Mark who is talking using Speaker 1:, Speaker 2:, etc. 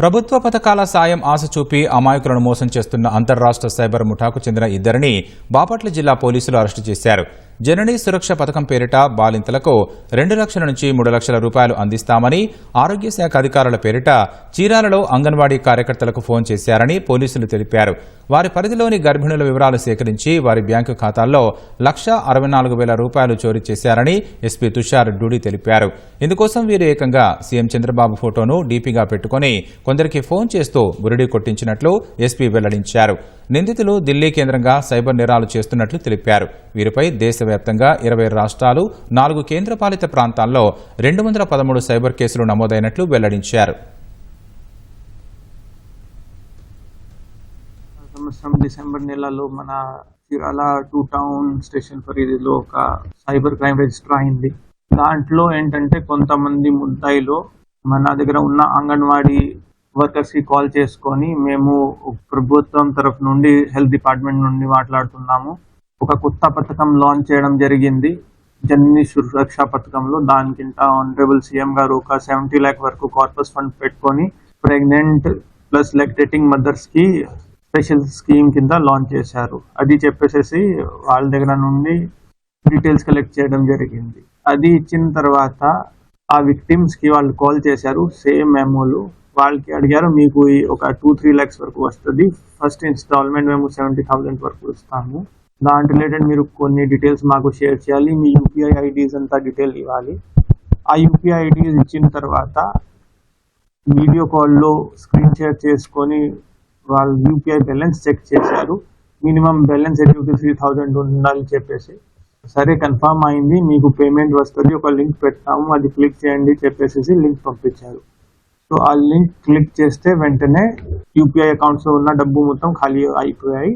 Speaker 1: ప్రభుత్వ పథకాల సాయం ఆశ చూపి అమాయకులను మోసం చేస్తున్న అంతర్రాష్ట్ర సైబర్ ముఠాకు చెందిన ఇద్దరిని బాపట్ల జిల్లా పోలీసులు అరెస్టు చేశారు. జననీ సురక్ష పథకం పేరిట బాలింతలకు రెండు లక్షల నుంచి మూడు లక్షల రూపాయలు అందిస్తామని ఆరోగ్య శాఖ అధికారుల పేరిట చీరాలలో అంగన్వాడీ కార్యకర్తలకు ఫోన్ చేశారని పోలీసులు తెలిపారు. వారి పరిధిలోని గర్భిణుల వివరాలు సేకరించి వారి బ్యాంకు ఖాతాల్లో లక్ష అరవై నాలుగు వేల రూపాయలు చోరీ చేశారని ఎస్పీ తుషార్ డూడి తెలిపారు. ఇందుకోసం వీరు ఏకంగా సీఎం చంద్రబాబు ఫోటోను డీపీగా పెట్టుకుని కొందరికి ఫోన్ చేస్తూ బురిడి కొట్టించినట్లు ఎస్పీ వెల్లడించారు. నిందితులు ఢిల్లీ కేంద్రంగా సైబర్ నేరాలు చేస్తున్నట్లు తెలిపారు. వీరిపై దేశవ్యాప్తంగా ఇరవై రాష్ట్రాలు నాలుగు కేంద్రపాలిత ప్రాంతాల్లో రెండు వందల పదమూడు సైబర్ కేసులు నమోదైనట్లు వెల్లడించారు.
Speaker 2: సంవత్సరం డిసెంబర్ నెలలో మన చీరాల టూ టౌన్ స్టేషన్ పరిధిలో ఒక సైబర్ క్రైమ్ రిజిస్టర్ అయింది. దాంట్లో ఏంటంటే కొంతమంది ముద్దాయిలో మన దగ్గర ఉన్న అంగన్వాడీ వర్కర్స్కి కాల్ చేసుకొని మేము ప్రభుత్వం తరఫు నుండి హెల్త్ డిపార్ట్మెంట్ నుండి మాట్లాడుతున్నాము. ఒక కొత్త పథకం లాంచ్ చేయడం జరిగింది. జనని సురక్ష పథకంలో దానికింట ఆనరబుల్ సీఎం గారు ఒక సెవెంటీ ల్యాక్ వరకు కార్పస్ ఫండ్ పెట్టుకొని ప్రెగ్నెంట్ ప్లస్ లెక్టేటింగ్ మదర్స్కి స్పెషల్ స్కీమ్ కింద లాంచ్ చేశారు. అది చెప్పేసేసి వాళ్ళ దగ్గర నుండి డీటెయిల్స్ కలెక్ట్ చేయడం జరిగింది. అది ఇచ్చిన తర్వాత ఆ విక్టిమ్స్కి వాళ్ళు కాల్ చేశారు. సేమ్ మెమోలు వాళ్ళకి అడిగారు మీకు ఒక టూ త్రీ ల్యాక్స్ వరకు వస్తుంది. ఫస్ట్ ఇన్స్టాల్మెంట్ మేము సెవెంటీ థౌసండ్ వరకు ఇస్తాము. దాని రిలేటెడ్ మీరు కొన్ని డీటెయిల్స్ మాకు షేర్ చేయాలి. మీ యూపీఐ ఐడీస్ అంతా డీటెయిల్ ఇవ్వాలి. ఆ యూపీఐ ఐడీస్ ఇచ్చిన తర్వాత వీడియో కాల్లో స్క్రీన్ షేర్ చేసుకొని వాళ్ళు యూపీఐ బ్యాలెన్స్ చెక్ చేశారు. Minimum balance eighty three thousand ఉండాలి చెప్పేసి సరే కన్ఫర్మ్ అయింది. మీకు పేమెంట్ వస్తుంది. ఒక లింక్ పెడతాము. అది క్లిక్ చేయండి చెప్పేసి లింక్ పంపించారు. సో ఆ లింక్ క్లిక్ చేస్తే వెంటనే యూపీఐ అకౌంట్స్లో ఉన్న డబ్బు మొత్తం ఖాళీ అయిపోయాయి